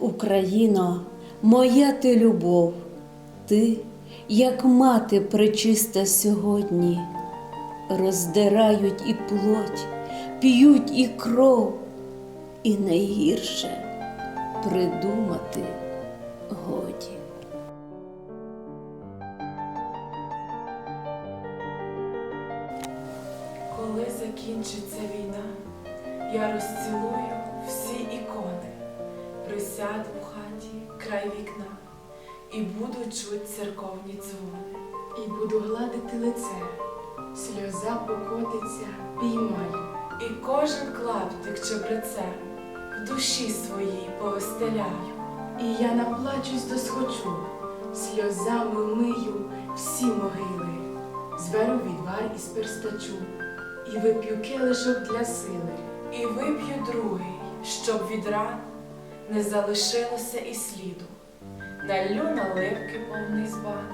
Україно, моя ти любов, ти, як мати пречиста сьогодні, роздирають і плоть, п'ють і кров, і найгірше придумати годі. Коли закінчиться війна, я розцілую присяду в хаті край вікна і буду чуть церковні дзвони. І буду гладити лице, сльоза покотиться, піймаю. І кожен клаптик чебрецем в душі своїй повестеляю. І я наплачусь досхочу, сльозами мию всі могили, зверу відвар із перстачу, і вип'ю келишок для сили. І вип'ю другий, щоб від ран не залишилося і сліду. Налю наливки повний збан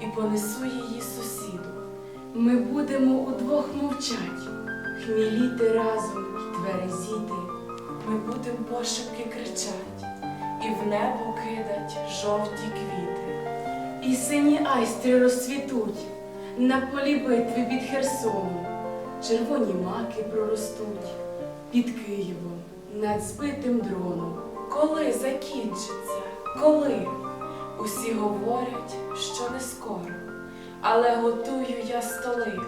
і понесу її сусіду. Ми будемо удвох мовчать, хміліти разом й тверезіти. Ми будем пошепки кричать і в небо кидать жовті квіти. І сині айстри розцвітуть на полі битви під Херсоном. Червоні маки проростуть під Києвом над збитим дроном. Коли закінчиться? Коли? Усі говорять, що не скоро, але готую я столи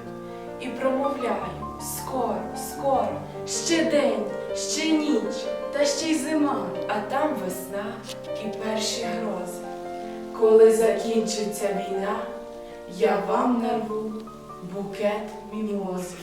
і промовляю скоро, скоро, Ще день, ще ніч, та ще й зима. а там весна і перші грози. Коли закінчиться війна, я вам нарву букет мімози.